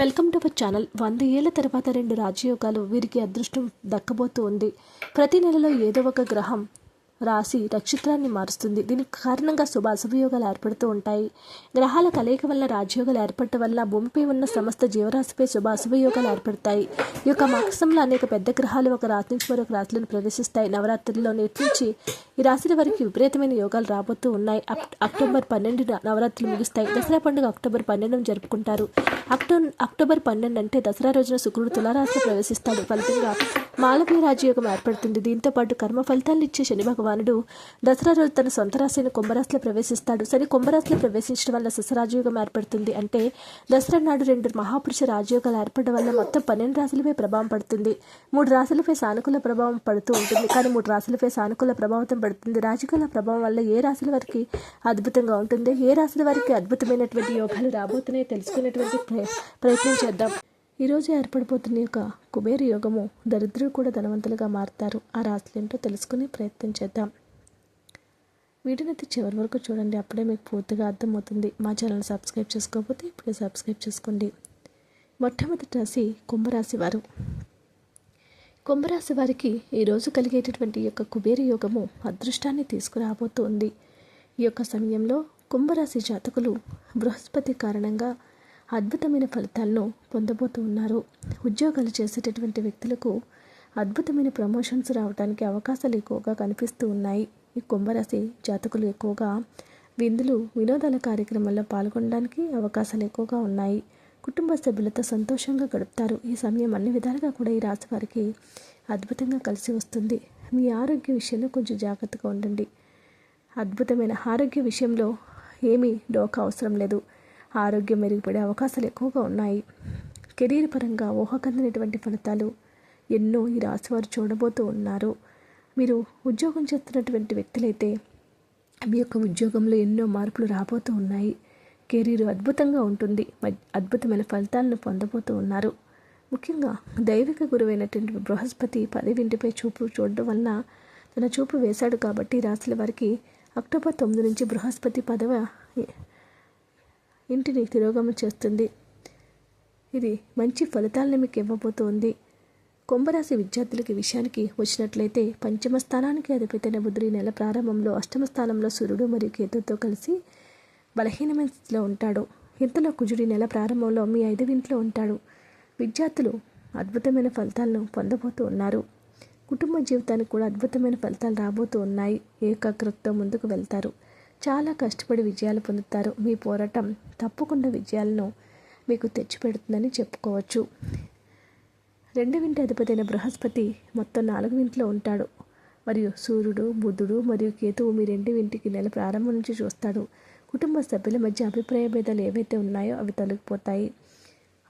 Welcome to our channel వంద ఏళ్ళ తర్వాత రెండు రాజయోగాలు వీరికి అదృష్టం దక్కబోతూ ఉంది. ప్రతి నెలలో ఏదో ఒక గ్రహం రాశి నక్షత్రాన్ని మారుస్తుంది. దీనికి కారణంగా శుభ అశుభయోగాలు ఏర్పడుతూ ఉంటాయి. గ్రహాల కలయిక వల్ల రాజయోగాలు ఏర్పడటం వల్ల భూమిపై ఉన్న సమస్త జీవరాశిపై శుభ అశుభయోగాలు ఏర్పడతాయి. ఈ యొక్క మాసంలో అనేక పెద్ద గ్రహాలు ఒక రాశి నుంచి మరొక రాశులను ప్రవేశిస్తాయి. నవరాత్రుల్లో నేటి నుంచి ఈ రాశుల వారికి విపరీతమైన యోగాలు రాబోతూ ఉన్నాయి. అక్టోబర్ పన్నెండున నవరాత్రులు ముగుస్తాయి. దసరా పండుగ అక్టోబర్ పన్నెండున జరుపుకుంటారు. అక్టో అక్టోబర్ పన్నెండు అంటే దసరా రోజున శుక్రుడు తులారాశిలో ప్రవేశిస్తాడు. ఫలితంగా మాలవీయ రాజయోగం ఏర్పడుతుంది. దీంతో పాటు కర్మ ఫలితాలు ఇచ్చే శని వానుడు దసరా రోజు తన సొంత రాశిని కుంభరాశిలో ప్రవేశిస్తాడు. శని కుంభరాశిలో ప్రవేశించడం వల్ల శశరాజయోగం ఏర్పడుతుంది. అంటే దసరా నాడు రెండు మహాపురుష రాజయోగాలు ఏర్పడడం వల్ల మొత్తం పన్నెండు రాశులపై ప్రభావం పడుతుంది. మూడు రాశులపై సానుకూల ప్రభావం పడుతూ ఉంటుంది. కానీ మూడు రాశులపై సానుకూల ప్రభావం పడుతుంది. రాజకీయాల ప్రభావం వల్ల ఏ రాశుల వారికి అద్భుతంగా ఉంటుంది? ఏ రాశుల వారికి అద్భుతమైనటువంటి యోగాలు రాబోతున్నాయో తెలుసుకునేటువంటి ప్రయత్నం చేద్దాం. ఈరోజు ఏర్పడిపోతున్న యొక్క కుబేర యోగము దరిద్రులు కూడా ధనవంతులుగా మారుతారు. ఆ రాశులు ఏంటో తెలుసుకుని ప్రయత్నం చేద్దాం. వీడియోని చివరి వరకు చూడండి. అప్పుడే మీకు పూర్తిగా అర్థమవుతుంది. మా ఛానల్ సబ్స్క్రైబ్ చేసుకోకపోతే ఇప్పుడే సబ్స్క్రైబ్ చేసుకోండి. మొట్టమొదటి రాశి కుంభరాశి వారు. కుంభరాశి వారికి ఈరోజు కలిగేటటువంటి యొక్క కుబేర యోగము అదృష్టాన్ని తీసుకురాబోతోంది. ఈ యొక్క సమయంలో కుంభరాశి జాతకులు బృహస్పతి కారణంగా అద్భుతమైన ఫలితాలను పొందబోతూ ఉన్నారు. ఉద్యోగాలు చేసేటటువంటి వ్యక్తులకు అద్భుతమైన ప్రమోషన్స్ రావడానికి అవకాశాలు ఎక్కువగా కనిపిస్తూ ఉన్నాయి. ఈ కుంభరాశి జాతకులు ఎక్కువగా విందులు వినోదాల కార్యక్రమాల్లో పాల్గొనడానికి అవకాశాలు ఎక్కువగా ఉన్నాయి. కుటుంబ సభ్యులతో సంతోషంగా గడుపుతారు. ఈ సమయం అన్ని విధాలుగా కూడా ఈ రాశి వారికి అద్భుతంగా కలిసి వస్తుంది. మీ ఆరోగ్య విషయంలో కొంచెం జాగ్రత్తగా ఉండండి. అద్భుతమైన ఆరోగ్య విషయంలో ఏమీ డోకా అవసరం లేదు. ఆరోగ్యం మెరుగుపడే అవకాశాలు ఎక్కువగా ఉన్నాయి. కెరీర్ పరంగా ఊహకందనటువంటి ఫలితాలు ఎన్నో ఈ రాశివారు చూడబోతూ ఉన్నారు. మీరు ఉద్యోగం చేస్తున్నటువంటి వ్యక్తులైతే మీ యొక్క ఉద్యోగంలో ఎన్నో మార్పులు రాబోతూ ఉన్నాయి. కెరీర్ అద్భుతంగా ఉంటుంది. అద్భుతమైన ఫలితాలను పొందబోతూ ఉన్నారు. ముఖ్యంగా దైవిక గురువైనటువంటి బృహస్పతి పదివింటిపై చూపు చూడడం వలన తన చూపు వేశాడు కాబట్టి రాశుల వారికి అక్టోబర్ తొమ్మిది నుంచి బృహస్పతి పదవ ఇంటిని తిరోగమనం చేస్తుంది. ఇది మంచి ఫలితాలను మీకు ఇవ్వబోతోంది. కుంభరాశి విద్యార్థులకి విషయానికి వచ్చినట్లయితే పంచమ స్థానానికి అధిపతైన బుధుడు ఈ నెల ప్రారంభంలో అష్టమ స్థానంలో సూర్యుడు మరియు కేతుతో కలిసి బలహీనమైన స్థితిలో ఉంటాడు. ఇంతలో కుజుడి నెల ప్రారంభంలో మీ ఐదు ఇంట్లో ఉంటాడు. విద్యార్థులు అద్భుతమైన ఫలితాలను పొందబోతూ ఉన్నారు. కుటుంబ జీవితానికి కూడా అద్భుతమైన ఫలితాలు రాబోతూ ఉన్నాయి. ఏకాగ్రతతో ముందుకు వెళ్తారు. చాలా కష్టపడి విజయాలు పొందుతారు. మీ పోరాటం తప్పకుండా విజయాలను మీకు తెచ్చిపెడుతుందని చెప్పుకోవచ్చు. రెండు వింటి అధిపతైన బృహస్పతి మొత్తం నాలుగు వింట్లో ఉంటాడు. మరియు సూర్యుడు బుధుడు మరియు కేతువు మీ రెండు వింటికి నెల ప్రారంభం నుంచి చూస్తాడు. కుటుంబ సభ్యుల మధ్య అభిప్రాయ భేదాలు ఏవైతే ఉన్నాయో అవి తొలగిపోతాయి.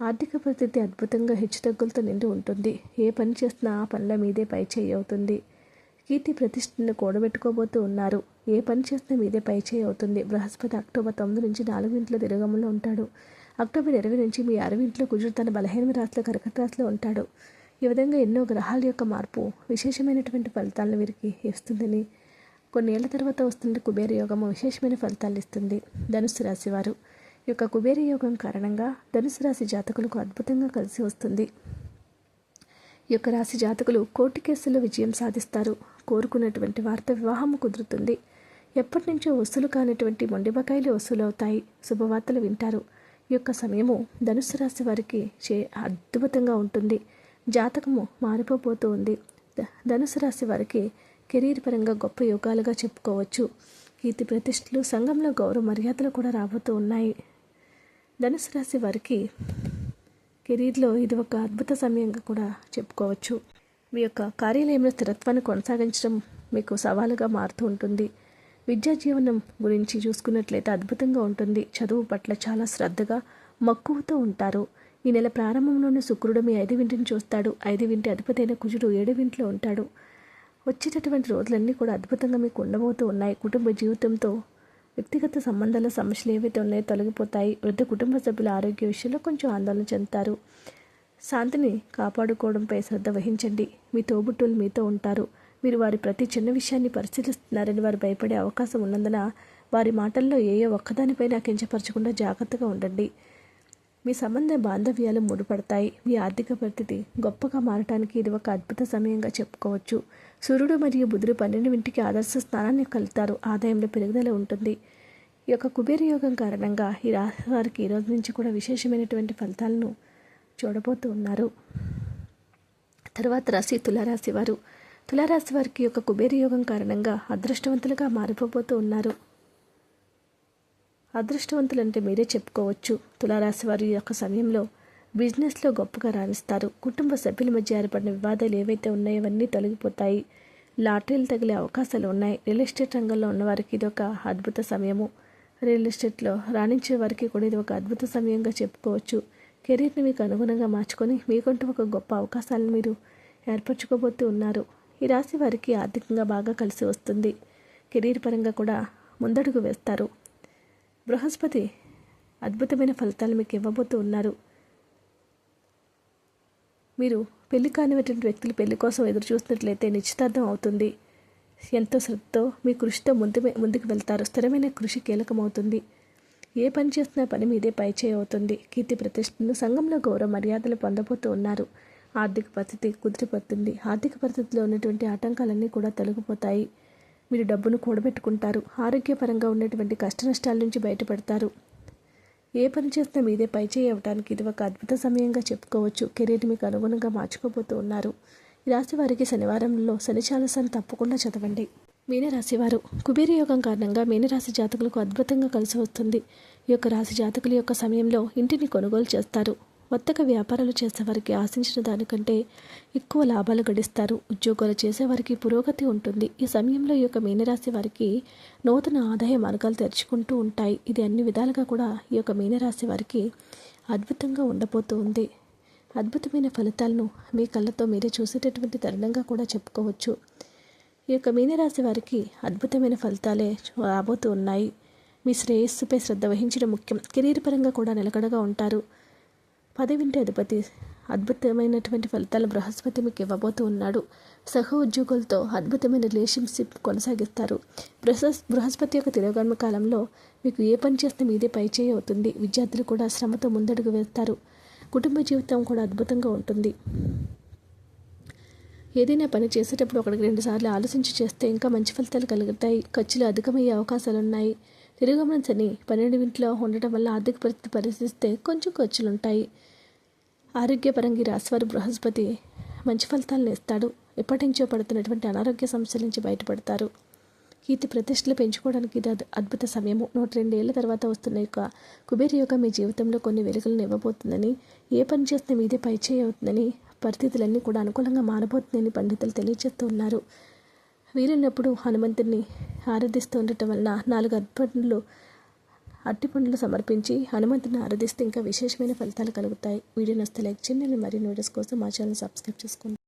ఆర్థిక పరిస్థితి అద్భుతంగా హెచ్చుతగ్గులతో నిండి ఉంటుంది. ఏ పని చేస్తున్నా ఆ పనుల మీదే పై చేయి అవుతుంది. కీర్తి ప్రతిష్టను కూడబెట్టుకోబోతూ ఉన్నారు. ఏ పని చేస్తే మీదే పై చేయి అవుతుంది. బృహస్పతి అక్టోబర్ తొమ్మిది నుంచి నాలుగు ఇంట్లో తిరగములో ఉంటాడు. అక్టోబర్ ఇరవై నుంచి మీ అరవై ఇంట్లో కుజుడు తన బలహీన రాశిలో కర్కట రాశిలో ఉంటాడు. ఈ విధంగా ఎన్నో గ్రహాల యొక్క మార్పు విశేషమైనటువంటి ఫలితాలను వీరికి ఇస్తుందని కొన్నేళ్ళ తర్వాత వస్తున్న కుబేర యోగము విశేషమైన ఫలితాలు ఇస్తుంది. ధనుసు రాశి వారు ఈ యొక్క కుబేర యోగం కారణంగా ధనుసు రాశి జాతకులకు అద్భుతంగా కలిసి వస్తుంది. ఈ యొక్క రాశి జాతకులు కోర్టు కేసుల్లో విజయం సాధిస్తారు. కోరుకున్నటువంటి వార్త వివాహము కుదురుతుంది. ఎప్పటి నుంచో వసూలు కానిటువంటి మొండి బకాయిలు వసూలవుతాయి. శుభవార్తలు వింటారు. ఈ యొక్క సమయము ధనుసు రాశి వారికి చే అద్భుతంగా ఉంటుంది. జాతకము మారిపోతూ ఉంది. ధనుసు రాశి వారికి కెరీర్ పరంగా గొప్ప యోగాలుగా చెప్పుకోవచ్చు. కీర్తి ప్రతిష్టలు సంఘంలో గౌరవ మర్యాదలు కూడా రాబోతూ ఉన్నాయి. ధనుసు రాశి వారికి కెరీర్లో ఇది ఒక అద్భుత సమయంగా కూడా చెప్పుకోవచ్చు. మీ యొక్క కార్యాలయంలో స్థిరత్వాన్ని కొనసాగించడం మీకు సవాలుగా మారుతూ ఉంటుంది. విద్యా జీవనం గురించి చూసుకున్నట్లయితే అద్భుతంగా ఉంటుంది. చదువు పట్ల చాలా శ్రద్ధగా మక్కువతో ఉంటారు. ఈ నెల ప్రారంభంలోనే శుక్రుడు మీ ఐదు వింటిని చూస్తాడు. ఐదు వింటి అధిపతైన కుజుడు ఏడు వింట్లో ఉంటాడు. వచ్చేటటువంటి రోజులన్నీ కూడా అద్భుతంగా మీకు ఉండబోతూ ఉన్నాయి. కుటుంబ జీవితంతో వ్యక్తిగత సంబంధాల సమస్యలు ఏవైతే ఉన్నాయో తొలగిపోతాయి. వృద్ధ కుటుంబ సభ్యుల ఆరోగ్య విషయంలో కొంచెం ఆందోళన చెందుతారు. శాంతిని కాపాడుకోవడంపై శ్రద్ధ వహించండి. మీ తోబుట్టువులు మీతో ఉంటారు. మీరు వారి ప్రతి చిన్న విషయాన్ని పరిశీలిస్తున్నారని వారు భయపడే అవకాశం ఉన్నందున వారి మాటల్లో ఏ ఏ ఒక్కదానిపైన కించపరచకుండా జాగ్రత్తగా ఉండండి. మీ సంబంధ బాంధవ్యాలు ముడిపడతాయి. మీ ఆర్థిక పరిస్థితి గొప్పగా మారటానికి ఇది ఒక అద్భుత సమయంగా చెప్పుకోవచ్చు. సూర్యుడు మరియు బుధుడు పన్నెండు ఇంటికి ఆదర్శ స్థానాన్ని కలుతారు. ఆదాయంలో పెరుగుదల ఉంటుంది. ఈ యొక్క కుబేర యోగం కారణంగా ఈ రాశి వారికి ఈ రోజు నుంచి కూడా విశేషమైనటువంటి ఫలితాలను చూడబోతూ ఉన్నారు. తర్వాత రాశి తులారాశి వారు తులారాశి వారికి యొక్క కుబేర యోగం కారణంగా అదృష్టవంతులుగా మారిపోబోతూ ఉన్నారు. అదృష్టవంతులంటే మీరే చెప్పుకోవచ్చు. తులారాశి వారి యొక్క సమయంలో బిజినెస్లో గొప్పగా రాణిస్తారు. కుటుంబ సభ్యుల మధ్య ఏర్పడిన వివాదాలు ఏవైతే ఉన్నాయో అవన్నీ తొలగిపోతాయి. లాటరీలు తగిలే అవకాశాలు ఉన్నాయి. రియల్ ఎస్టేట్ రంగంలో ఉన్నవారికి ఇది ఒక అద్భుత సమయము. రియల్ ఎస్టేట్లో రాణించే వారికి కూడా ఇది ఒక అద్భుత సమయంగా చెప్పుకోవచ్చు. కెరీర్ని మీకు అనుగుణంగా మార్చుకొని మీకంటూ ఒక గొప్ప అవకాశాలను మీరు ఏర్పరచుకోబోతూ ఉన్నారు. ఈ రాశి వారికి ఆర్థికంగా బాగా కలిసి వస్తుంది. కెరీర్ పరంగా కూడా ముందడుగు వేస్తారు. బృహస్పతి అద్భుతమైన ఫలితాలు మీకు ఇవ్వబోతూ ఉన్నారు. మీరు పెళ్ళి కానివటువంటి వ్యక్తులు పెళ్ళి కోసం ఎదురు చూసినట్లయితే నిశ్చితార్థం అవుతుంది. ఎంతో శ్రద్ధతో మీ కృషితో ముందు ముందుకు వెళ్తారు. స్థిరమైన కృషి కీలకమవుతుంది. ఏ పని చేసినా పని మీదే పైచేయి అవుతుంది. కీర్తి ప్రతిష్టలు సంఘంలో గౌరవ మర్యాదలు పొందబోతూ ఉన్నారు. ఆర్థిక పరిస్థితి కుదిరిపోతుంది ఆర్థిక పరిస్థితిలో ఉన్నటువంటి ఆటంకాలన్నీ కూడా తొలగిపోతాయి. మీరు డబ్బును కూడబెట్టుకుంటారు. ఆరోగ్యపరంగా ఉన్నటువంటి కష్ట నష్టాల నుంచి బయటపడతారు. ఏ పని చేస్తే మీదే పై చేయవటానికి ఇది ఒక అద్భుత సమయంగా చెప్పుకోవచ్చు. కెరీర్ మీకు అనుగుణంగా మార్చుకోబోతూ ఉన్నారు. ఈ రాశి వారికి శనివారంలో శని చాలసాన్ని తప్పకుండా చదవండి. మీనరాశివారు కుబేర యోగం కారణంగా మీనరాశి జాతకులకు అద్భుతంగా కలిసి వస్తుంది. ఈ యొక్క రాశి జాతకుల యొక్క సమయంలో ఇంటిని కొనుగోలు చేస్తారు. వర్తక వ్యాపారాలు చేసేవారికి ఆశించిన దానికంటే ఎక్కువ లాభాలు గడిస్తారు. ఉద్యోగాలు చేసేవారికి పురోగతి ఉంటుంది. ఈ సమయంలో ఈ యొక్క మీనరాశి వారికి నూతన ఆదాయ మార్గాలు తెరుచుకుంటూ ఉంటాయి. ఇది అన్ని విధాలుగా కూడా ఈ యొక్క మీనరాశి వారికి అద్భుతంగా ఉండబోతూ ఉంది. అద్భుతమైన ఫలితాలను మీ కళ్ళతో మీరే చూసేటటువంటి తరుణంగా కూడా చెప్పుకోవచ్చు. ఈ యొక్క మీనరాశి వారికి అద్భుతమైన ఫలితాలే రాబోతూ ఉన్నాయి. మీ శ్రేయస్సుపై శ్రద్ధ వహించడం ముఖ్యం. కెరీర్ పరంగా కూడా నిలకడగా ఉంటారు. పదవింటి అధిపతి. అద్భుతమైనటువంటి ఫలితాలు బృహస్పతి మీకు ఇవ్వబోతూ ఉన్నాడు. సహ ఉద్యోగులతో అద్భుతమైన రిలేషన్షిప్ కొనసాగిస్తారు. బృహస్ బృహస్పతి యొక్క తిరోగమన కాలంలో మీకు ఏ పని చేస్తే మీదే పైచేయి అవుతుంది. విద్యార్థులు కూడా శ్రమతో ముందడుగు వేస్తారు. కుటుంబ జీవితం కూడా అద్భుతంగా ఉంటుంది. ఏదైనా పని చేసేటప్పుడు ఒకటికి రెండుసార్లు ఆలోచించి చేస్తే ఇంకా మంచి ఫలితాలు కలుగుతాయి. ఖర్చులు అధికమయ్యే అవకాశాలు ఉన్నాయి పన్నెండు ఇంట్లో ఉండటం వల్ల ఆర్థిక పరిస్థితి పరిశీలిస్తే కొంచెం ఖర్చులు ఉంటాయి ఆరోగ్యపరంగా రాశివారి బృహస్పతి మంచి ఫలితాలను ఇస్తాడు ఎప్పటి నుంచో పడుతున్నటువంటి అనారోగ్య సమస్యల నుంచి బయటపడతారు. కీర్తి ప్రతిష్టలు పెంచుకోవడానికి ఇది అద్భుత సమయము. నూట రెండేళ్ళ తర్వాత వస్తున్న యొక్క కుబేర యోగ మీ జీవితంలో కొన్ని వెలుగులను ఇవ్వబోతుందని ఏ పని చేస్తే మీదే పైచేయి అవుతుందని పరిస్థితులన్నీ కూడా అనుకూలంగా మారబోతుందని పండితులు తెలియజేస్తూ ఉన్నారు. వీలున్నప్పుడు హనుమంతుడిని ఆరాధిస్తూ ఉండటం వలన నాలుగు అర్పణలు అట్టి పండ్లు సమర్పించి హనుమంతుని ఆరాధిస్తే ఇంకా విశేషమైన ఫలితాలు కలుగుతాయి. వీడియో నస్తే లైక్ చేయండి. మరియు వీడియోస్ కోసం మా ఛానల్ సబ్స్క్రైబ్ చేసుకోండి.